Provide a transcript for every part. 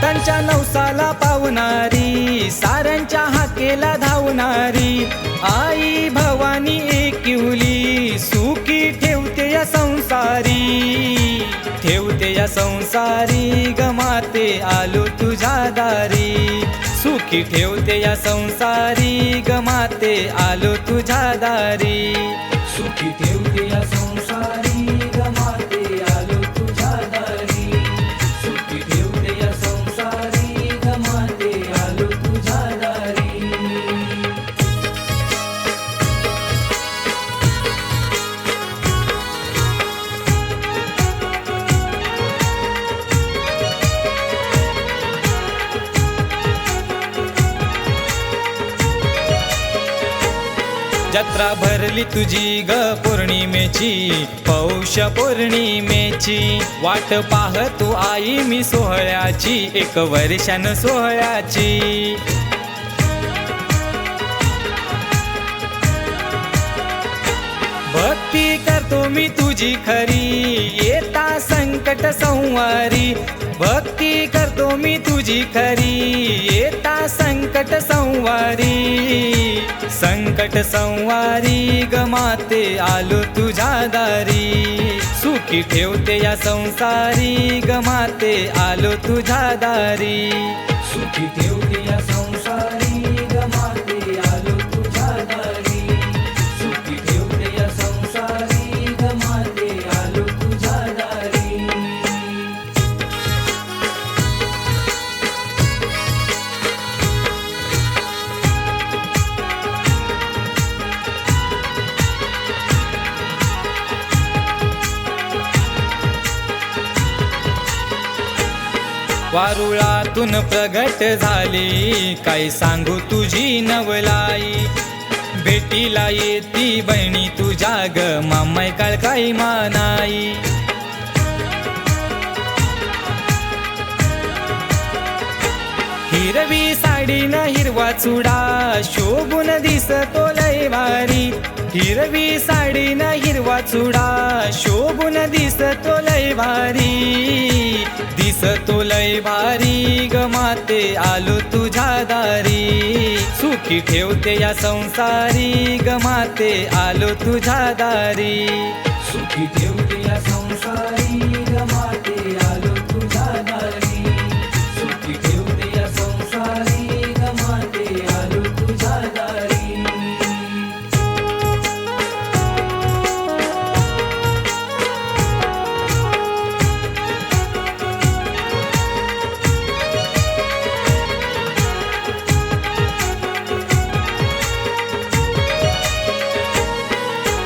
सातांच्या नवसाला पावणारी साऱ्यांच्या हाकेला धावणारी. आई भवानी एकिवली सुखी ठेवते या संसारी. ठेवते या संसारी गमाते आलो तुझ्या दारी. सुखी ठेवते या संसारी गमाते आलो तुझ्या दारी. सुखी ठेवते या जत्रा भरली तुझी ग पौर्णिमेची. पौष पौर्णिमेची वाट पाह तू आई मी सोहळ्याची एक वर्षान सोहळ्याची. भक्ती करतो मी तुझी खरी येता संकट संवारी. भक्ती करतो मी तुझी खरी येता संकट संवारी. संकट संवारी गमाते आलो तुझ्या दारी. सुखी ठेवते या संसारी गमाते आलो तुझ्या दारी. सुखी ठेवते या संसारी वारुळातून प्रगट झाली. काय सांगू तुझी नवलाई? भेटीला येती बहिणी तुझ्या ग मामाय काळ काही मानाई? हिरवी साडी न हिरवा चुडा शोभून दिसतो लय भारी. हिरवी साडी न हिरवा चुडा शोभून दिसतो लय भारी. तुलई लय भारी गमाते आलो तुझ्या दारी. सुखी ठेवते या संसारी गमाते आलो तुझ्या दारी. सुखी ठेवते या संसारी गमाते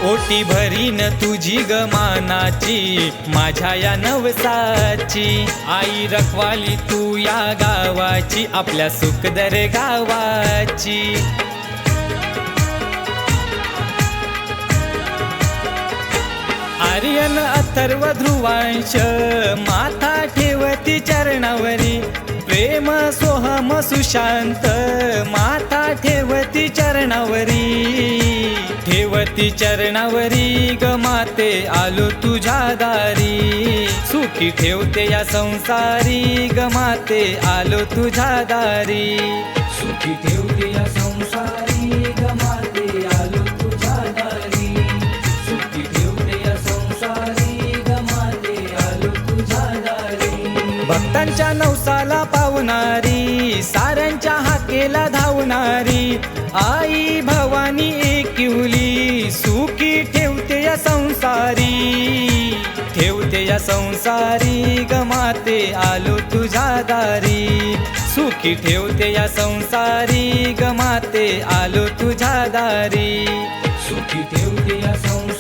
ओटी भरीन तुझी गमानाची माझ्या या नवसाची. आई रखवाली तू या गावाची आपल्या सुखदर गावाची. आर्यन अथर्व ध्रुवांश माथा ठेवती चरणावरी. प्रेम सोहम सुशांत माथा ठेवती चरणावरी. ती चरणावरी गमाते आलो तुझ्या दारी. सुखी ठेवते या संसारी गमाते आलो तुझ्या दारी. सुखी ठेवते या संसारी गमाते आलो तुझ्या दारी. सुखी ठेवते या संसारी गमाते आलो तुझ्या दारी. भक्तांच्या नवसाला पावणारी सा ठेवते या संसारी गमाते आलो तुझ्या दारी. सुखी ठेवते या संसारी गमाते आलो तुझ्या दारी. सुखी ठेवते या संसारी